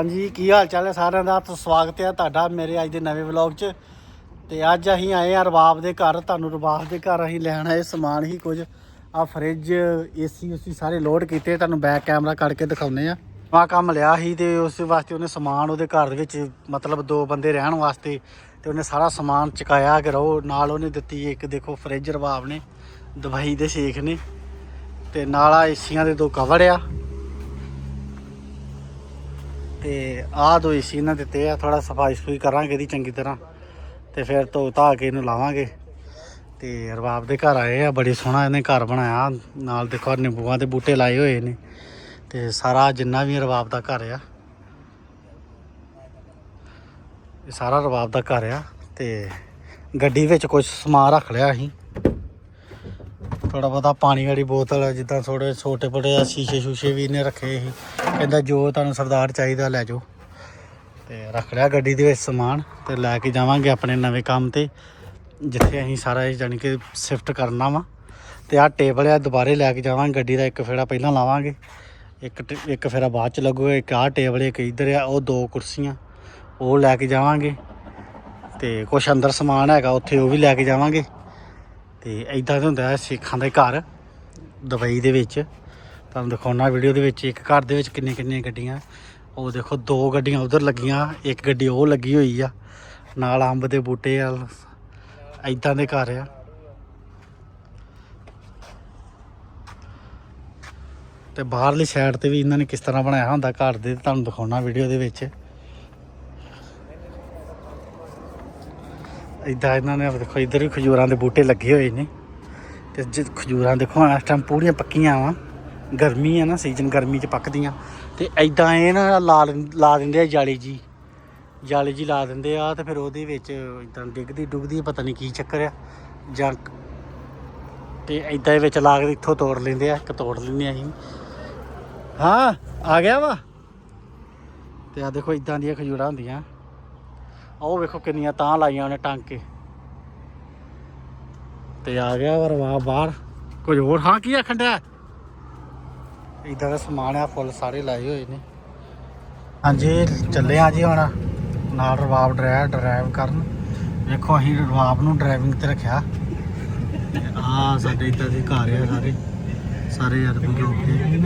ਹਾਂਜੀ, ਕੀ ਹਾਲ ਚਾਲ ਹੈ ਸਾਰਿਆਂ ਦਾ? ਤਾਂ ਸਵਾਗਤ ਹੈ ਤੁਹਾਡਾ ਮੇਰੇ ਅੱਜ ਦੇ ਨਵੇਂ ਵਲੌਗ 'ਚ। ਤੇ ਅੱਜ ਅਸੀਂ ਆਏ ਆ ਰਬਾਬ ਦੇ ਘਰ। ਤੁਹਾਨੂੰ ਰਬਾਬ ਦੇ ਘਰ ਅਸੀਂ ਲੈਣ ਆਏ ਸਮਾਨ ਹੀ ਕੁਝ। ਆ ਫ੍ਰਿਜ ਏਸੀ ਉਸੀ ਸਾਰੇ ਲੋਡ ਕੀਤੇ। ਤੁਹਾਨੂੰ ਬੈਕ ਕੈਮਰਾ ਕੱਢ ਕੇ ਦਿਖਾਉਨੇ ਆ ਆ ਕੰਮ ਲਿਆ ਸੀ ਤੇ ਉਸ ਵਾਸਤੇ ਉਹਨੇ ਸਮਾਨ ਉਹਦੇ ਘਰ ਦੇ ਵਿੱਚ, ਮਤਲਬ ਦੋ ਬੰਦੇ ਰਹਿਣ ਵਾਸਤੇ, ਤੇ ਉਹਨੇ ਸਾਰਾ ਸਮਾਨ ਚੁਕਾਇਆ ਕਿ ਰਹੋ ਨਾਲ ਉਹਨੇ ਦਿੱਤੀ ਇੱਕ, ਦੇਖੋ ਫ੍ਰਿਜ ਰਬਾਬ ਨੇ, ਦਵਾਈ ਦੇ ਸ਼ੇਖ ਨੇ, ਤੇ ਨਾਲ ਆ ਏਸੀਆਂ ਦੇ ਦੋ ਕਵਰ ਆ। ਤੇ ਆਹ ਦੋ ਸੀ ਇਹਨਾਂ ਦਿੱਤੇ ਆ ਥੋੜਾ ਸਫ਼ਾਈ ਸਫੂਈ ਕਰਾਂਗੇ ਇਹਦੀ ਚੰਗੀ ਤਰ੍ਹਾਂ। ਤੇ ਫਿਰ ਧੋ ਧਾ ਕੇ ਇਹਨੂੰ ਲਾਵਾਂਗੇ। ਤੇ ਰਬਾਬ ਦੇ ਘਰ ਆਏ ਆ, ਬੜੀ ਸੋਹਣਾ ਇਹਨੇ ਘਰ ਬਣਾਇਆ। ਨਾਲ ਦੇਖੋ ਨਿੰਬੂਆਂ ਦੇ ਬੂਟੇ ਲਾਏ ਹੋਏ ਨੇ। ਤੇ ਸਾਰਾ ਜਿੰਨਾ ਵੀ ਰਬਾਬ ਦਾ ਘਰ ਆ, ਇਹ ਸਾਰਾ ਰਬਾਬ ਦਾ ਘਰ ਆ। ਤੇ ਗੱਡੀ ਵਿੱਚ ਕੁਝ ਸਮਾਨ ਰੱਖ ਲਿਆ ਅਸੀਂ। ਥੋੜਾ ਬਹੁਤਾ ਪਾਣੀ ਵਾਲੀ ਬੋਤਲ, ਜਿੱਦਾਂ ਥੋੜੇ ਛੋਟੇ ਬੜੇ ਆ, ਸ਼ੀਸ਼ੇ ਸ਼ੂਸ਼ੇ ਵੀ ਇਹਨੇ ਰੱਖੇ ਸੀ। ਕਹਿੰਦਾ, ਜੋ ਤੁਹਾਨੂੰ ਸਰਦਾਰ ਚਾਹੀਦਾ, ਲੈ ਜਾਓ। ਤੇ ਰੱਖ ਲਿਆ ਗੱਡੀ ਦੇ ਵਿੱਚ ਸਮਾਨ ਤੇ ਲੈ ਕੇ ਜਾਵਾਂਗੇ ਆਪਣੇ ਨਵੇਂ ਕੰਮ ਤੇ, ਜਿੱਥੇ ਅਸੀਂ ਸਾਰਾ ਇਹ ਜਾਣੀ ਕਿ ਸ਼ਿਫਟ ਕਰਨਾ ਵਾ। ਤੇ ਆਹ ਟੇਬਲ ਆ, ਦੁਬਾਰੇ ਲੈ ਕੇ ਜਾਵਾਂਗੇ, ਗੱਡੀ ਦਾ ਇੱਕ ਫੇਰਾ ਪਹਿਲਾਂ ਲਾਵਾਂਗੇ। ਇੱਕ ਟ- ਇੱਕ ਫੇਰਾ ਬਾਅਦ ਚ ਲੱਗੂਗਾ, ਇੱਕ ਆਹ ਟੇਬਲ ਇੱਕ ਇੱਧਰ ਆ, ਉਹ ਦੋ ਕੁਰਸੀਆਂ, ਉਹ ਲੈ ਕੇ ਜਾਵਾਂਗੇ। ਤੇ ਕੁਛ ਅੰਦਰ ਸਮਾਨ ਹੈਗਾ, ਉੱਥੇ ਉਹ ਵੀ ਲੈ ਕੇ ਜਾਵਾਂਗੇ। ਤੇ ਐਦਾਂ ਦਾ ਹੁੰਦਾ ਹੈ ਸਿੱਖਾਂ ਦੇ ਘਰ, ਦੁਬਈ ਦੇ ਵਿੱਚ। ਤੁਹਾਨੂੰ ਦਿਖਾਉਣਾ ਵੀਡੀਓ ਦੇ ਵਿੱਚ ਇੱਕ ਘਰ ਦੇ ਵਿੱਚ ਕਿੰਨੇ ਕਿੰਨੀਆਂ ਗੱਡੀਆਂ। ਉਹ ਦੇਖੋ, ਦੋ ਗੱਡੀਆਂ ਉਧਰ ਲੱਗੀਆਂ, ਇੱਕ ਗੱਡੀ ਉਹ ਲੱਗੀ ਹੋਈ ਆ। ਨਾਲ ਅੰਬ ਦੇ ਬੂਟੇ ਆ ਐਦਾਂ ਦੇ ਘਰ ਆ। ਤੇ ਬਾਹਰਲੀ ਸਾਈਡ ਤੇ ਵੀ ਇਹਨਾਂ ਨੇ ਕਿਸ ਤਰ੍ਹਾਂ ਬਣਾਇਆ ਹੁੰਦਾ ਘਰ ਦੇ, ਤੁਹਾਨੂੰ ਦਿਖਾਉਣਾ ਵੀਡੀਓ ਦੇ ਵਿੱਚ। ਇਦਾਂ ਇਹਨਾਂ ਨੇ ਦੇਖੋ ਇੱਧਰ ਵੀ ਖਜੂਰਾਂ ਦੇ ਬੂਟੇ ਲੱਗੇ ਹੋਏ ਨੇ ਤੇ ਜੇ ਖਜੂਰਾਂ ਦੇਖੋ ਇਸ ਟਾਈਮ ਪੂਰੀਆਂ ਪੱਕੀਆਂ ਵਾ। ਗਰਮੀ ਆ ਨਾ ਸੀਜ਼ਨ ਗਰਮੀ 'ਚ ਪੱਕਦੀਆਂ। ਤੇ ਐਦਾਂ ਇਹ ਨਾ ਲਾ ਲਾ ਦਿੰਦੇ ਆ ਜਾਲੀ ਜੀ। ਜਾਲੀ ਜੀ ਲਾ ਦਿੰਦੇ ਆ ਤੇ ਫਿਰ ਉਹਦੇ ਵਿੱਚ ਇਦਾਂ ਡਿੱਗਦੀ ਡੁੱਗਦੀ ਪਤਾ ਨਹੀਂ ਕੀ ਚੱਕਰ ਆ। ਜਾਂ ਤੇ ਐਦਾਂ ਦੇ ਵਿੱਚ ਲਾ ਕੇ ਇੱਥੋਂ ਤੋੜ ਲੈਂਦੇ ਆ, ਇੱਕ ਤੋੜ ਲੈਂਦੇ ਆ ਅਸੀਂ। ਹਾਂ, ਆ ਗਿਆ ਵਾ। ਤੇ ਆ ਦੇਖੋ ਇਦਾਂ ਦੀਆਂ ਖਜੂਰਾਂ ਹੁੰਦੀਆਂ। ਉਹ ਵੇਖੋ ਕਿੰਨੀਆਂ ਤਾਂ ਲਾਈਆਂ ਉਹਨੇ ਟੰਗ ਤੇ ਆ ਗਿਆ ਵਰਵਾ ਬਾਹਰ। ਕੁਝ ਹੋਰ? ਹਾਂ, ਕੀ ਆਖਣ ਡਿਆ? ਇਦਾਂ ਦਾ ਸਮਾਨ ਆ, ਫੁੱਲ ਸਾਰੇ ਲਾਏ ਹੋਏ ਨੇ। ਹਾਂਜੀ, ਚੱਲੇ ਆ ਜੀ ਹੁਣ। ਨਾਲ ਰਵਾਬ ਡਰਾਈਵ ਡਰਾਈਵ ਕਰਨ। ਵੇਖੋ, ਅਸੀਂ ਰਵਾਬ ਨੂੰ ਡਰਾਈਵਿੰਗ ਤੇ ਰੱਖਿਆ। ਆ ਸਾਡੇ ਇਦਾਂ ਦੇ ਘਰ ਆ ਸਾਰੇ। ਸਾਰੇ ਅਰਬੀ ਲੋਕ ਨੇ।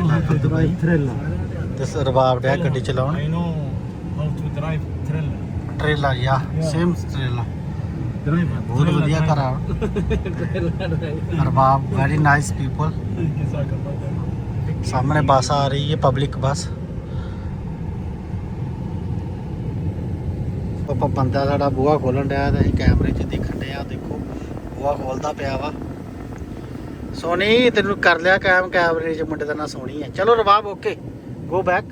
ਤੇ ਸ- ਡਿਆ ਗੱਡੀ ਚਲਾਉਣ। I know how to drive. ਟ੍ਰੇਲਾ ਯਾ ਸੇਮ ਟ੍ਰੇਲਾ ਬਹੁਤ ਵਧੀਆ ਘਰ ਆ। ਰਬਾਬ ਵੈਰੀ ਨਾਈਸ ਪੀਪਲ ਸਾਹਮਣੇ ਬੱਸ ਆ ਰਹੀ ਹੈ ਪਬਲਿਕ ਬੱਸ। ਪਾਪਾ ਬੰਦਾ ਸਾਡਾ ਬੂਹਾ ਖੋਲਣ ਡਿਆ ਤੇ ਅਸੀਂ ਕੈਮਰੇ 'ਚ ਦੇਖਣ ਡਿਆ ਦੇਖੋ, ਬੂਹਾ ਖੋਲਦਾ ਪਿਆ ਵਾ। ਸੋਨੀ, ਤੈਨੂੰ ਕਰ ਲਿਆ ਕੈਮ ਕੈਮਰੇ 'ਚ, ਮੁੰਡੇ ਦਾ ਨਾਂ ਸੋਨੀ ਹੈ। ਚਲੋ ਰਬਾਬ ਓਕੇ ਗੋ ਬੈਕ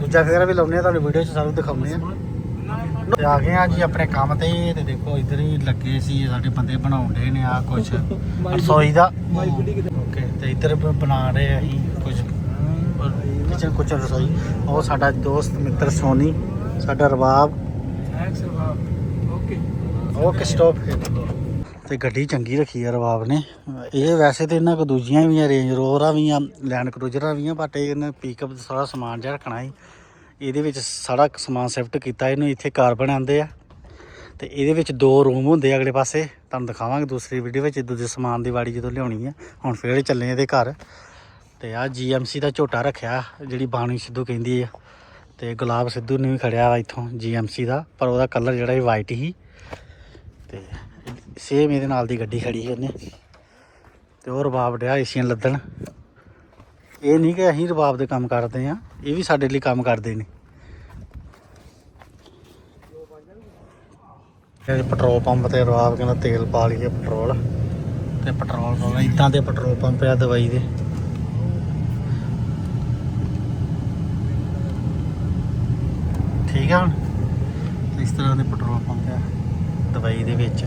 ਦੂਜਾ ਫੇਰ ਵੀ ਲਾਉਨੇ ਆ ਤੁਹਾਨੂੰ ਵੀਡੀਓ 'ਚ ਸਾਨੂੰ ਦਿਖਾਉਣੇ ਆ। ਆ ਗਏ ਆ ਜੀ ਆਪਣੇ ਕੰਮ ਤੇ ਤੇ ਦੇਖੋ ਇੱਧਰ ਹੀ ਲੱਗੇ ਸੀ ਸਾਡੇ ਬੰਦੇ ਬਣਾਉਂਦੇ ਨੇ ਆ ਕੁਝ ਰਸੋਈ ਦਾ। ਓਕੇ ਤੇ ਇੱਧਰ ਬਣਾ ਰਹੇ ਆ ਅਸੀਂ ਕੁਝ ਕਿਚਨ ਕੁਝ ਰਸੋਈ। ਉਹ ਸਾਡਾ ਦੋਸਤ ਮਿੱਤਰ ਸੋਨੀ ਸਾਡਾ ਰਬਾਬ ਓਕੇ। ਸਟਾਪ ਤੇ ਗੱਡੀ ਚੰਗੀ ਰੱਖੀ ਆ ਰਬਾਬ ਨੇ। ਇਹ ਵੈਸੇ ਤੇ ਇਹਨਾਂ ਕੋ ਦੂਜੀਆਂ ਵੀ ਆ ਰੇਂਜ ਰੋਵਰਾਂ ਵੀ ਆ ਲੈਂਡ ਕਰੂਜ਼ਰਾਂ ਵੀ ਆ ਬਟ ਇਹਨੇ ਪਿਕਅਪ ਸਾਰਾ ਸਮਾਨ ਜਿਹਾ ਰੱਖਣਾ ਸੀ, ਇਹਦੇ ਵਿੱਚ ਸਾਰਾ ਸਮਾਨ ਸ਼ਿਫਟ ਕੀਤਾ, ਇਹਨੂੰ ਇੱਥੇ ਕਾਰ ਬਣਾਉਂਦੇ ਆ। ਤੇ ਇਹਦੇ ਵਿੱਚ ਦੋ ਰੂਮ ਹੁੰਦੇ ਆ ਅਗਲੇ ਪਾਸੇ, ਤੁਹਾਨੂੰ ਦਿਖਾਵਾਂਗੇ ਦੂਸਰੀ ਵੀਡੀਓ ਵਿੱਚ, ਦੂਜੇ ਸਮਾਨ ਦੀ ਵਾੜੀ ਜਦੋਂ ਲਿਆਉਣੀ ਆ। ਹੁਣ ਫੇਰ ਚੱਲੇ ਇਹਦੇ ਘਰ। ਤੇ ਆ ਜੀਐਮਸੀ ਦਾ ਝੋਟਾ ਰੱਖਿਆ, ਜਿਹੜੀ ਬਾਣੀ ਸਿੱਧੂ ਕਹਿੰਦੀ ਆ। ਤੇ ਗੁਲਾਬ ਸਿੱਧੂ ਨੇ ਵੀ ਖੜਿਆ ਵਾ ਇੱਥੋਂ ਜੀਐਮਸੀ ਦਾ, ਪਰ ਉਹਦਾ ਕਲਰ ਜਿਹੜਾ ਇਹ ਵਾਈਟ ਹੀ ਸੇਮ ਇਹਦੇ ਨਾਲ ਦੀ ਗੱਡੀ ਖੜੀ ਸੀ ਉਹਨੇ। ਤੇ ਉਹ ਰਬਾਬ ਡਿਆ ਏਸੀਆਂ ਲੱਦਣ। ਇਹ ਨਹੀਂ ਕਿ ਅਸੀਂ ਰਬਾਬ ਦੇ ਕੰਮ ਕਰਦੇ ਆ ਇਹ ਵੀ ਸਾਡੇ ਲਈ ਕੰਮ ਕਰਦੇ ਨੇ। ਇਹ ਪੈਟਰੋਲ ਪੰਪ ਤੇ ਰਬਾਬ ਕਹਿੰਦਾ ਤੇਲ ਪਾ ਲਈਏ ਪੈਟਰੋਲ ਤੇ ਪੈਟਰੋਲ ਪਾਉਣਾ ਇਦਾਂ ਦੇ ਪੈਟਰੋਲ ਪੰਪ ਆ ਦਵਾਈ ਦੇ। ਠੀਕ ਆ ਹੁਣ? ਇਸ ਤਰ੍ਹਾਂ ਦੇ ਪੈਟਰੋਲ ਪੰਪ ਆ ਦਵਾਈ ਦੇ ਵਿੱਚ।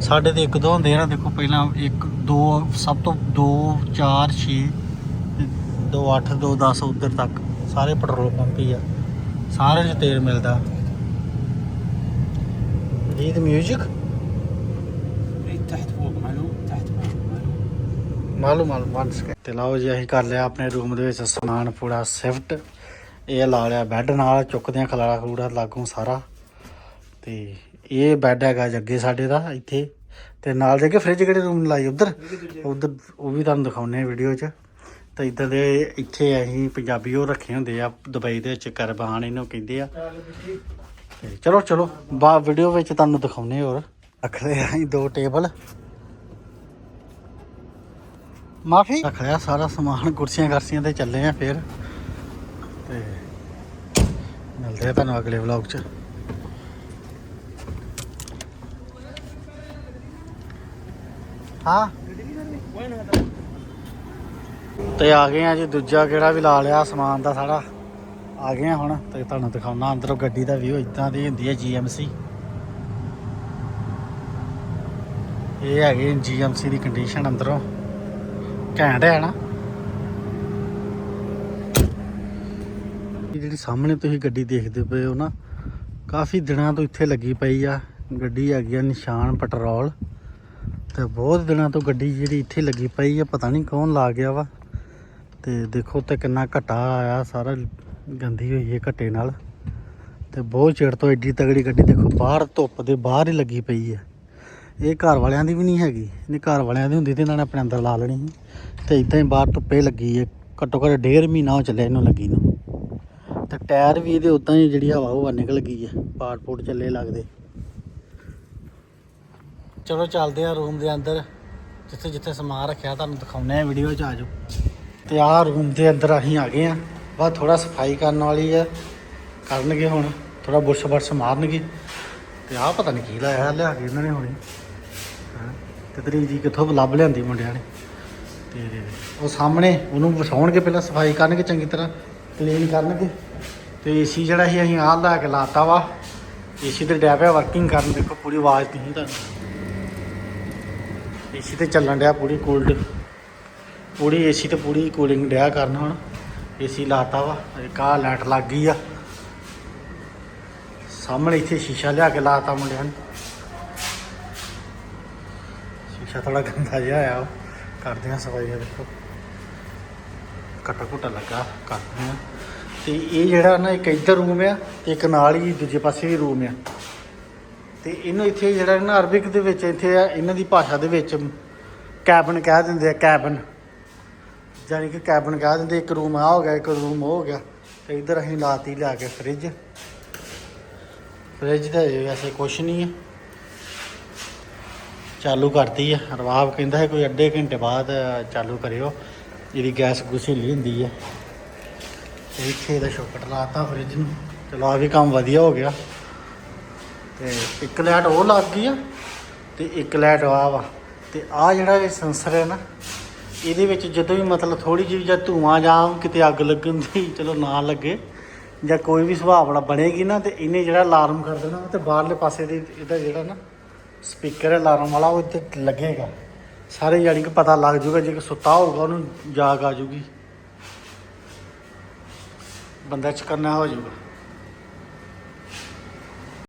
ਸਾਡੇ ਤੇ ਇੱਕ ਦੋ ਹੁੰਦੇ ਆ ਨਾ ਦੇਖੋ ਪਹਿਲਾਂ ਇੱਕ ਦੋ ਸਭ ਤੋਂ 2 4 6 2 8 2 10 ਉਧਰ ਤੱਕ ਸਾਰੇ ਪੈਟਰੋਲ ਪੰਪ ਹੀ ਆ ਸਾਰੇ 'ਚ ਤੇਲ ਮਿਲਦਾ ਇਹ ਤੇ ਮਿਊਜ਼ਿਕ تحت فوق معلوم تحت فوق معلوم ਮਾਲੂਮ ਮਾਲੂਮ ਵਨ ਸਕਿੰਟ ਤੇ ਲਓ ਜੀ ਅਸੀਂ ਕਰ ਲਿਆ ਆਪਣੇ ਰੂਮ ਦੇ ਵਿੱਚ ਸਮਾਨ ਪੂਰਾ ਸ਼ਿਫਟ ਇਹ ਲਾ ਲਿਆ ਬੈੱਡ ਨਾਲ ਚੁੱਕਦੇ ਆ ਖਲਾਰਾ ਖਲੂੜਾ ਲਾਗੋਂ ਸਾਰਾ ਤੇ ਇਹ ਬੈੱਡ ਹੈਗਾ ਜੀ ਅੱਗੇ ਸਾਡੇ ਦਾ ਇੱਥੇ। ਤੇ ਨਾਲ ਦੇ ਕੇ ਫ੍ਰਿਜ ਕਿਹੜੇ ਰੂਮ ਲਾਈ ਉਧਰ? ਉਧਰ ਉਹ ਵੀ ਤੁਹਾਨੂੰ ਦਿਖਾਉਨੇ ਆ ਵੀਡੀਓ 'ਚ। ਤੇ ਇੱਧਰ ਦੇ ਇੱਥੇ ਅਸੀਂ ਪੰਜਾਬੀ ਉਹ ਰੱਖੇ ਹੁੰਦੇ ਆ ਦੁਬਈ ਦੇ ਵਿੱਚ ਕਰਬਾਨ ਇਹਨੂੰ ਕਹਿੰਦੇ ਆ। ਤੇ ਚਲੋ ਚਲੋ ਬਾ ਵੀਡੀਓ ਵਿੱਚ ਤੁਹਾਨੂੰ ਦਿਖਾਉਨੇ ਹੋਰ। ਰੱਖ ਲਿਆ ਅਸੀਂ ਦੋ ਟੇਬਲ ਮਾਫੀ। ਰੱਖ ਲਿਆ ਸਾਰਾ ਸਮਾਨ ਕੁਰਸੀਆਂ ਕਰਸੀਆਂ ਤੇ ਚੱਲੇ ਆ ਫਿਰ। ਤੇ ਮਿਲਦੇ ਆ ਤੁਹਾਨੂੰ ਅਗਲੇ ਵਲੌਗ 'ਚ। ਹਾਂ। ਤੇ ਆ ਗਏ ਆ ਜੀ, ਦੂਜਾ ਕਿਹੜਾ ਵੀ ਲਾ ਲਿਆ ਸਮਾਨ ਦਾ ਸਾਰਾ। ਆ ਗਏ ਆ ਹੁਣ, ਤੇ ਤੁਹਾਨੂੰ ਦਿਖਾਉਣਾ ਅੰਦਰੋਂ ਗੱਡੀ ਦਾ ਵਿਊ ਇਦਾਂ ਦੀ ਹੁੰਦੀ ਹੈ GMC ਇਹ ਹੈਗੇ GMC ਦੀ ਕੰਡੀਸ਼ਨ ਅੰਦਰੋਂ। ਘੈਂਟ ਹੈ ਨਾ। ਜਿਹੜੀ ਸਾਹਮਣੇ ਤੁਸੀਂ ਗੱਡੀ ਦੇਖਦੇ ਪਏ ਹੋ ਨਾ, ਕਾਫੀ ਦਿਨਾਂ ਤੋਂ ਇੱਥੇ ਲੱਗੀ ਪਈ ਆ। ਗੱਡੀ ਹੈਗੀ ਆ ਨਿਸ਼ਾਨ ਪੈਟਰੋਲ। ਤੇ ਬਹੁਤ ਦਿਨਾਂ ਤੋਂ ਗੱਡੀ ਜਿਹੜੀ ਇੱਥੇ ਲੱਗੀ ਪਈ ਆ, ਪਤਾ ਨਹੀਂ ਕੌਣ ਲਾ ਗਿਆ ਵਾ। ਤੇ ਦੇਖੋ ਤੇ ਕਿੰਨਾ ਘਟਾ ਆਇਆ, ਸਾਰਾ ਗੰਦੀ ਹੋਈ ਹੈ ਘਟੇ ਨਾਲ। ਤੇ ਬਹੁਤ ਚਿਰ ਤੋਂ ਐਡੀ ਤਗੜੀ ਗੱਡੀ ਦੇਖੋ, ਬਾਹਰ ਧੁੱਪ ਦੇ ਬਾਹਰ ਹੀ ਲੱਗੀ ਪਈ ਹੈ ਇਹ ਘਰ ਵਾਲਿਆਂ ਦੀ ਵੀ ਨਹੀਂ ਹੈਗੀ ਨਹੀਂ ਘਰ ਵਾਲਿਆਂ ਦੀ ਹੁੰਦੀ ਤੇ ਇਹਨਾਂ ਨੇ ਆਪਣੇ ਅੰਦਰ ਲਾ ਲੈਣੀ ਸੀ। ਤੇ ਇਦਾਂ ਹੀ ਬਾਹਰ ਧੁੱਪੇ ਲੱਗੀ ਹੈ ਘੱਟੋ ਘੱਟ ਡੇਢ ਮਹੀਨਾ ਹੋ ਚੱਲਿਆ ਇਹਨੂੰ ਲੱਗੀ ਨੂੰ। ਤੇ ਟਾਇਰ ਵੀ ਇਹਦੇ ਉਦਾਂ ਹੀ ਜਿਹੜੀ ਹਵਾ ਉਹ ਨਿਕਲ ਗਈ ਹੈ ਪਾਟ ਪੂਟ ਚੱਲੇ ਲੱਗਦੇ। ਚਲੋ ਚੱਲਦੇ ਆ ਰੂਮ ਦੇ ਅੰਦਰ, ਜਿੱਥੇ ਜਿੱਥੇ ਸਮਾਨ ਰੱਖਿਆ ਤੁਹਾਨੂੰ ਦਿਖਾਉਨੇ ਆ ਵੀਡੀਓ 'ਚ ਆ ਜਾਓ। ਤੇ ਆਹ ਰੂਮ ਦੇ ਅੰਦਰ ਅਸੀਂ ਆ ਗਏ ਆ। ਬਸ ਥੋੜਾ ਸਫ਼ਾਈ ਕਰਨ ਵਾਲੀ ਆ, ਕਰਨਗੇ ਹੁਣ ਥੋੜਾ ਬੁਰਸ਼ ਬਰਸ਼ ਮਾਰਨਗੇ। ਤੇ ਆਹ ਪਤਾ ਨਹੀਂ ਕੀ ਲਾਇਆ ਲਿਆ ਕੇ ਇਹਨਾਂ ਨੇ ਹੁਣੇ। ਹਾਂ, ਤੇ ਤੇਰੀ ਜੀ ਕਿੱਥੋਂ ਲੱਭ ਲਿਆਂਦੀ ਮੁੰਡਿਆਂ ਨੇ। ਤੇ ਉਹ ਸਾਹਮਣੇ ਉਹਨੂੰ ਵਸਾਉਣਗੇ ਪਹਿਲਾਂ ਸਫ਼ਾਈ ਕਰਨਗੇ ਚੰਗੀ ਤਰ੍ਹਾਂ ਕਲੀਨ ਕਰਨਗੇ। ਤੇ ਏਸੀ ਜਿਹੜਾ ਸੀ ਅਸੀਂ ਆਹ ਲਾ ਕੇ ਲਾਤਾ ਵਾ। ਏਸੀ ਤੇ ਡਿਆ ਪਿਆ ਵਰਕਿੰਗ ਕਰਨ, ਦੇਖੋ ਪੂਰੀ ਆਵਾਜ਼ ਨਹੀਂ ਤੁਹਾਨੂੰ। ਏਸੀ ਤੇ ਚੱਲਣ ਡਿਆ ਪੂਰੀ ਕੂਲਡ ਪੂਰੀ ਏਸੀ ਤੇ ਪੂਰੀ ਕੂਲਿੰਗ ਡਿਆ ਕਰਨ ਹੁਣ। ਏਸੀ ਲਾਤਾ ਵਾ ਇੱਕ ਆਹ ਲਾਈਟ ਲੱਗ ਗਈ ਆ। ਸਾਹਮਣੇ ਇੱਥੇ ਸ਼ੀਸ਼ਾ ਲਿਆ ਕੇ ਲਾਤਾ ਮੁੰਡਿਆਂ ਨੇ। ਸ਼ੀਸ਼ਾ ਥੋੜਾ ਗੰਦਾ ਜਿਹਾ ਆ ਵਾ। ਕਰਦੇ ਆ ਸਫ਼ਾਈ ਆ ਦੇਖੋ ਕੱਟਾ ਘੁੱਟਾ ਲੱਗਾ, ਕਰਦੇ ਆ ਤੇ ਇਹ ਜਿਹੜਾ ਨਾ ਇੱਕ ਇੱਧਰ ਰੂਮ ਆ, ਤੇ ਇੱਕ ਨਾਲ ਹੀ ਦੂਜੇ ਪਾਸੇ ਵੀ ਰੂਮ ਆ। ਤੇ ਇਹਨੂੰ ਇੱਥੇ ਜਿਹੜਾ ਨਾ ਅਰਬਿਕ ਦੇ ਵਿੱਚ ਇੱਥੇ ਆ, ਇਹਨਾਂ ਦੀ ਭਾਸ਼ਾ ਦੇ ਵਿੱਚ ਕੈਬਨ ਕਹਿ ਦਿੰਦੇ ਆ ਕੈਬਨ ਜਾਨੀ ਕਿ ਕੈਬਨ ਕਹਿ ਦਿੰਦੇ, ਇੱਕ ਰੂਮ ਆ ਹੋ ਗਿਆ, ਇੱਕ ਰੂਮ ਉਹ ਹੋ ਗਿਆ, ਤੇ ਇੱਧਰ ਅਸੀਂ ਲਾਤੀ ਲਿਆ ਕੇ ਫ੍ਰਿਜ। ਫ੍ਰਿਜ ਦਾ ਵੈਸੇ ਕੁਛ ਨਹੀਂ ਹੈ ਚਾਲੂ ਕਰਤੀ ਹੈ ਰਵਾਬ ਕਹਿੰਦਾ ਹੈ ਕੋਈ ਅੱਧੇ ਘੰਟੇ ਬਾਅਦ ਚਾਲੂ ਕਰਿਓ। ਇਹਦੀ ਗੈਸ ਗੁਸੀਲੀ ਹੁੰਦੀ ਹੈ ਇੱਥੇ ਇਹਦਾ ਸ਼ੋਕਟ ਲਾਤਾ ਫ੍ਰਿਜ ਨੂੰ। ਚਲੋ ਆ ਵੀ ਕੰਮ ਵਧੀਆ ਹੋ ਗਿਆ। ਤੇ ਇੱਕ ਲਾਈਟ ਉਹ ਲੱਗ ਗਈ ਆ ਤੇ ਇੱਕ ਲਾਈਟ ਆ ਵਾ। ਤੇ ਆ ਜਿਹੜਾ ਇਹ ਸੈਂਸਰ ਹੈ ਨਾ, ਇਹਦੇ ਵਿੱਚ ਜਦੋਂ ਵੀ ਮਤਲਬ ਥੋੜੀ ਜਿਹੀ ਜਾਂ ਧੂਆਂ ਜਾਂ ਕਿਤੇ ਅੱਗ ਲੱਗਣ ਦੀ ਚਲੋ ਨਾ ਲੱਗੇ ਜਾਂ ਕੋਈ ਵੀ ਸੁਭਾਵਨਾ ਬਣੇਗੀ ਨਾ ਤੇ ਇਹਨੇ ਜਿਹੜਾ ਅਲਾਰਮ ਕਰ ਦੇਣਾ ਤੇ ਬਾਹਰਲੇ ਪਾਸੇ ਦੇ ਇਹਦਾ ਜਿਹੜਾ ਨਾ ਸਪੀਕਰ ਅਲਾਰਮ ਵਾਲਾ ਉਹ ਇੱਥੇ ਲੱਗੇਗਾ। ਸਾਰੇ ਜਾਣੀ ਕਿ ਪਤਾ ਲੱਗ ਜਾਊਗਾ ਜੇ ਕੋਈ ਸੁੱਤਾ ਹੋਊਗਾ ਉਹਨੂੰ ਜਾਗ ਆ ਜਾਊਗੀ ਬੰਦਾ ਚ ਹੋ ਜਾਊਗਾ।